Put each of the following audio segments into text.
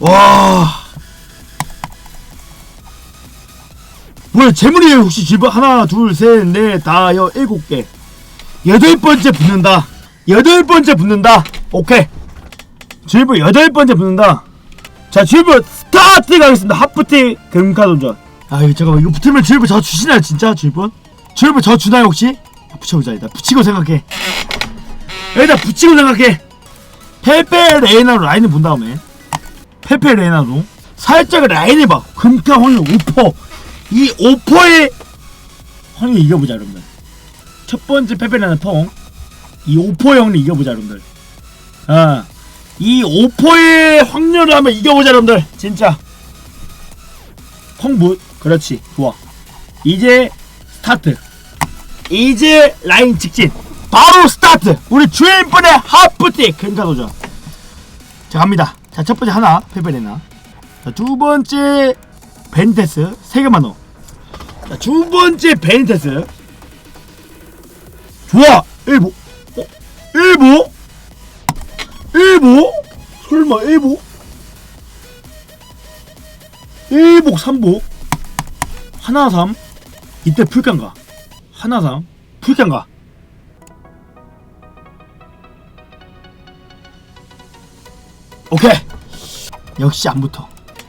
와. 뭐야 재물이 혹시 집어 하나 둘 셋 넷 다 여 일곱 개. 여덟 번째 붙는다. 여덟 번째 붙는다. 오케이. 질부 여덟 번째 붙는다. 자 질부 스타트 가겠습니다. 하프티 금카 도전. 아 이거 잠깐만. 이거 붙으면 질부 저 주시나요 진짜? 질부 질부 저 주나요 혹시? 아, 붙여보자 일단. 붙이고 생각해. 일단 붙이고 생각해. 페페 레이나로 라인을 본 다음에 페페 레이나로 살짝 라인을 봐 금카 확률 5%이 5%의 확률 이겨보자 여러분들. 첫 번째 페페 레이나 펑이 5%의 확률 이겨보자 여러분들. 아, 이 5%의 확률을 한번 이겨보자 여러분들. 진짜. 펑붓 그렇지. 좋아. 이제 스타트. 이제 라인 직진. 바로 스타트. 우리 주인분의 하프티 금카 도전. 자 갑니다 자 첫 번째 하나 페페레나. 자 두 번째 베니테스 세 개만 넣어. 자두 번째 베니테스. 좋아! 1보. 어? 1보? 1보? 설마 1보? 1복 3복 하나 3 이때 풀간가. 하나 3 풀간가 오케이. 역시 안 붙어.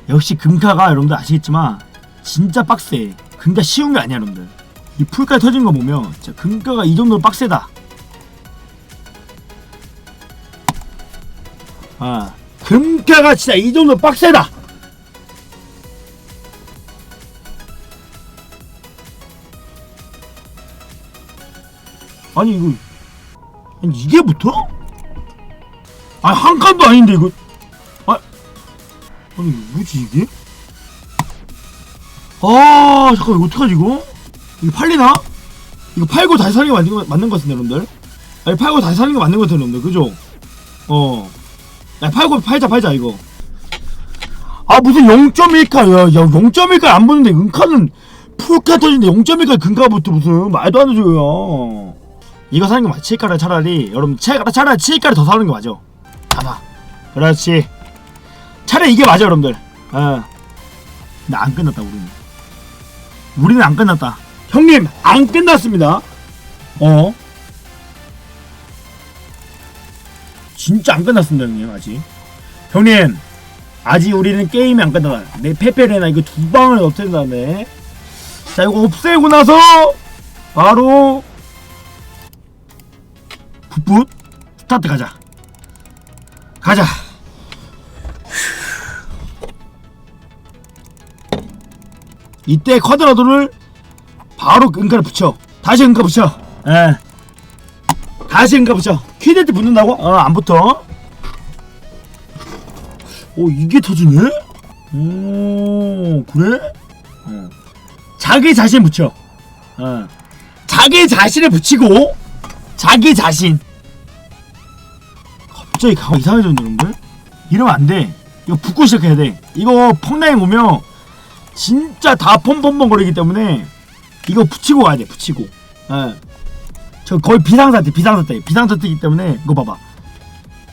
역시 금카가 여러분들 아시겠지만 진짜 빡세. 금카 쉬운 게 아니야 여러분들. 이 풀까지 터진 거 보면 진짜 금카가 이 정도로 빡세다. 아 금카가 진짜 이 정도로 빡세다. 아니 이거 아니 이게 붙어? 아니 한 칸도 아닌데 이거. 아 아니 뭐지 이게? 아 잠깐 이거 어떡하지 이거? 이거 팔리나? 이거 팔고 다시 사는 게 맞는 거, 맞는 거 같은데 여러분들 아니 팔고 다시 사는 게 맞는 거 같아요 여러분들 그죠? 어 야 팔고 팔자 팔자 이거 아 무슨 0.1카 야, 야 0.1카 안 보는데 은카는 풀카 터지는데 0.1카 금카부터 무슨 말도 안 되죠 이거 사는 게 맞지 칠카를 차라리 여러분 차- 차라리 칠카를 더 사는 게 맞아 가봐 그렇지 차라리 이게 맞아 여러분들. 어. 근데 안 끝났다 우리는. 우리는 안 끝났다. 형님 안 끝났습니다. 어? 진짜 안 끝났습니다 형님 아직. 형님 아직 우리는 게임이 안 끝났다. 내 페페레나 이거 두 방을 없앤 다음에. 자 이거 없애고 나서 바로 풋풋 스타트 가자. 가자 이때 쿼드라도를 바로 은가를 붙여 다시 은가 붙여 예 다시 은가 붙여 퀴드한테 붙는다고? 어 안 붙어 오 이게 터지네? 오 그래? 어. 자기 자신 붙여 어. 자기 자신을 붙이고 자기 자신 갑자기 가만 이상해졌는데? 이러면 안돼 이거 붙고 시작해야 돼 이거 펑라인 오면 진짜 다 pompompompom 거리기 때문에 이거 붙이고 가야 돼 붙이고. 예. 저 거의 비상사태 비상사태 비상사태이기 때문에 이거 봐봐.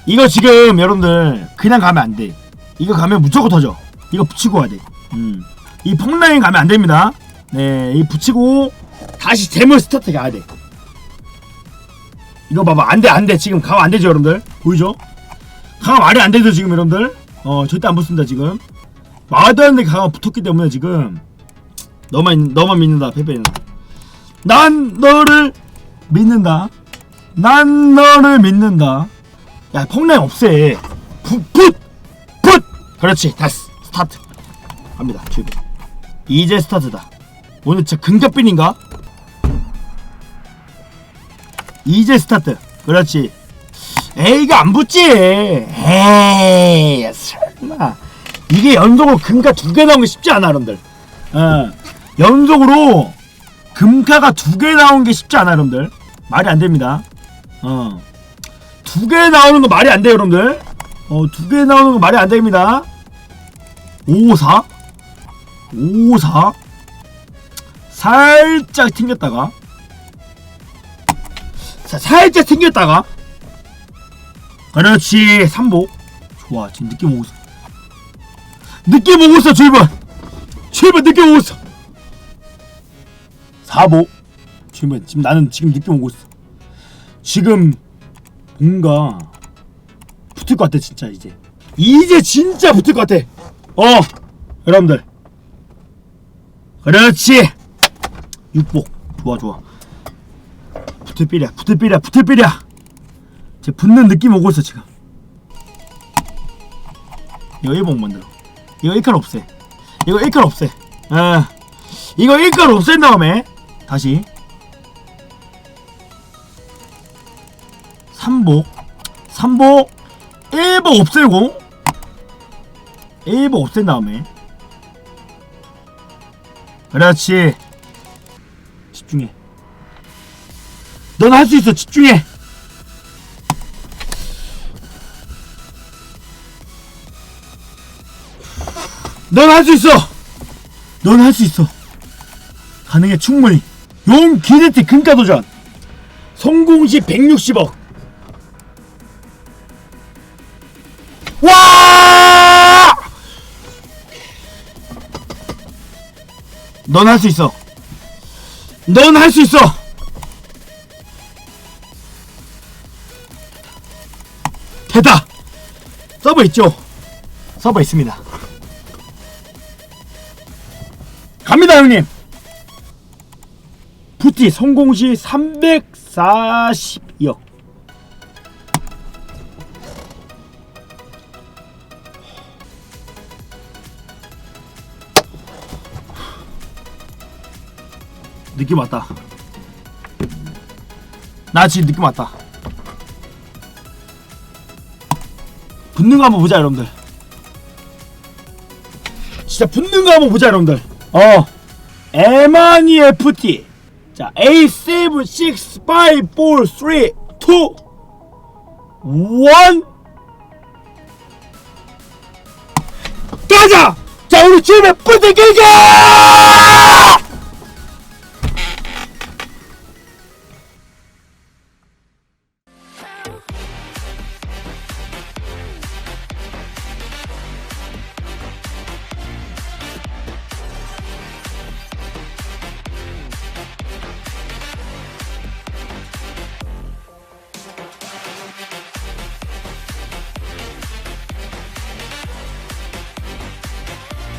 이거 지금 여러분들 그냥 가면 안돼. 이거 가면 무조건 터져. 이거 붙이고 가야 돼이 펑라인 가면 안됩니다. 네이 붙이고 다시 재물 스타트 가야 돼. 이거 봐봐. 안돼 안돼. 지금 가면 안되죠 여러분들? 보이죠? 강화 말이 안되죠 지금 여러분들? 어 절대 안 붙습니다 지금 말도 안 되게 강화 붙었기 때문에 지금 너만 너만 믿는다 페페는. 난 너를 믿는다. 난 너를 믿는다. 야 펑라인 없애. 풋풋 풋 그렇지 다시 스타트. 갑니다 지금 이제 스타트다. 오늘 진짜 근접빈인가? 이제 스타트. 그렇지. 에이가 안 붙지? 에이 설마 이게 연속으로 금가 두 개 나온 게 쉽지 않아 여러분들. 어, 연속으로 금가가 두 개 나온 게 쉽지 않아 여러분들. 말이 안 됩니다. 어. 두 개 나오는 거 말이 안 돼요 여러분들. 어, 두 개 나오는 거 말이 안 됩니다. 554 554 살짝 튕겼다가. 자, 살짝 튕겼다가. 그렇지 3복 좋아 지금 느낌 오고 있어 느낌 오고 있어 주입은 주입은 느낌 오고 있어. 4보. 주입은 지금 나는 지금 느낌 오고 있어. 지금 뭔가 붙을 것 같아 진짜 이제. 이제 진짜 붙을 것 같아. 어 여러분들. 그렇지. 육복. 좋아 좋아. 붙을 삐랴 붙을 삐랴 붙을 삐랴 제 붙는 느낌 오고 있어 지금. 1복 만들어 이거 1칼 없애. 이거 1칼 없애. 아 이거 1칼 없앤 다음에 다시. 3복. 3복. 1복 없애고. 1복 없앤 다음에. 그렇지. 집중해. 넌 할 수 있어. 집중해 넌 할 수 있어 넌 할 수 있어 가능해 충분히 용 기네티 금가 도전 성공 시 160억 와! 넌 할 수 있어. 넌 할 수 있어. 됐다. 서버 있죠? 서버 있습니다. 갑니다, 형님. 푸티 성공 시 342억. 느낌 왔다. 나 지금 느낌 왔다. 붙는 거 한번 보자, 여러분들. 진짜 붙는 거 한번 보자, 여러분들. 어. 에마니 FT. 자, A7, 6, 5, 4, 3, 2, 1. 가자! 자, 우리 집에 뿌리 끌게!